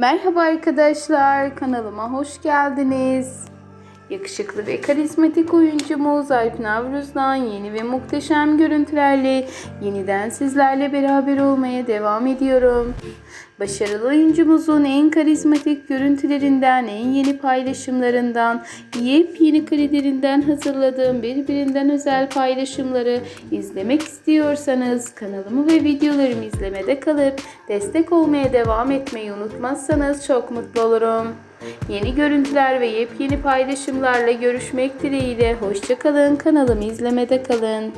Merhaba arkadaşlar, kanalıma hoş geldiniz. Yakışıklı ve karizmatik oyuncumuz Alp Navruz'dan yeni ve muhteşem görüntülerle yeniden sizlerle beraber olmaya devam ediyorum. Başarılı oyuncumuzun en karizmatik görüntülerinden, en yeni paylaşımlarından, yepyeni kredilerinden hazırladığım birbirinden özel paylaşımları izlemek istiyorsanız kanalımı ve videolarımı izlemede kalıp destek olmaya devam etmeyi unutmazsanız çok mutlu olurum. Yeni görüntüler ve yepyeni paylaşımlarla görüşmek dileğiyle. Hoşçakalın. Kanalımı izlemede kalın.